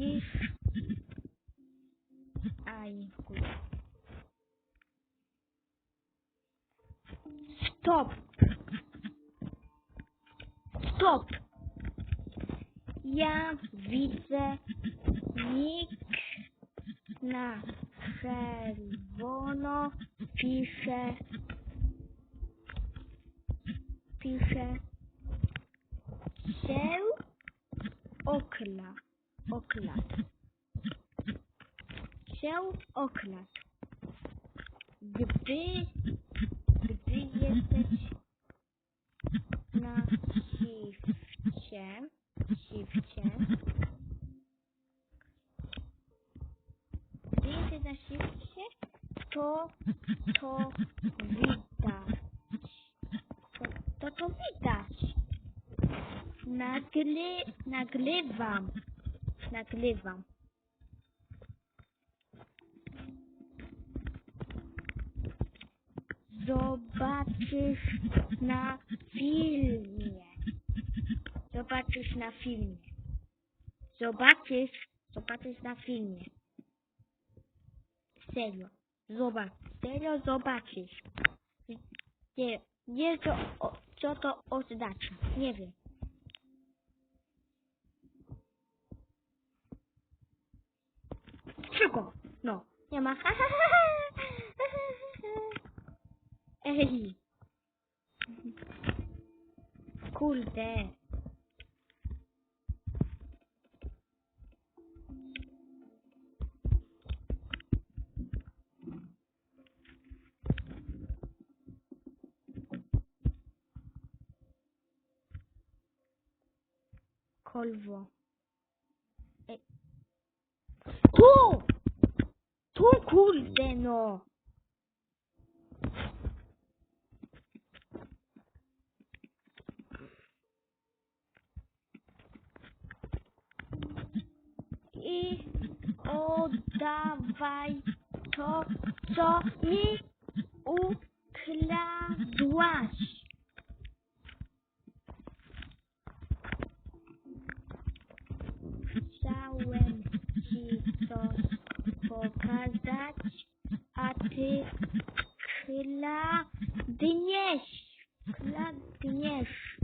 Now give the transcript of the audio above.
widzisz? Aj. Stop! Stop! Ja widzę nikt na czerwono pisze pisze się okla oklat się oklat gdy gdy jesteś na shifcie shifcie gdy jesteś na shifcie to to widać. To, to to widać. Nagry, nagrywam nagrywam. Zobaczysz na filmie. Zobaczysz na filmie. Zobaczysz zobaczysz na filmie. Serio. Zobacz. Serio zobaczysz. Nie nie co, o, co to oznacza? Nie wiem Szybko! No, nie ma. Ej! Kurde! Kolwo. Kurde no! I oddawaj to, co mi ukradłaś. Gnieźdź. Klagniesz.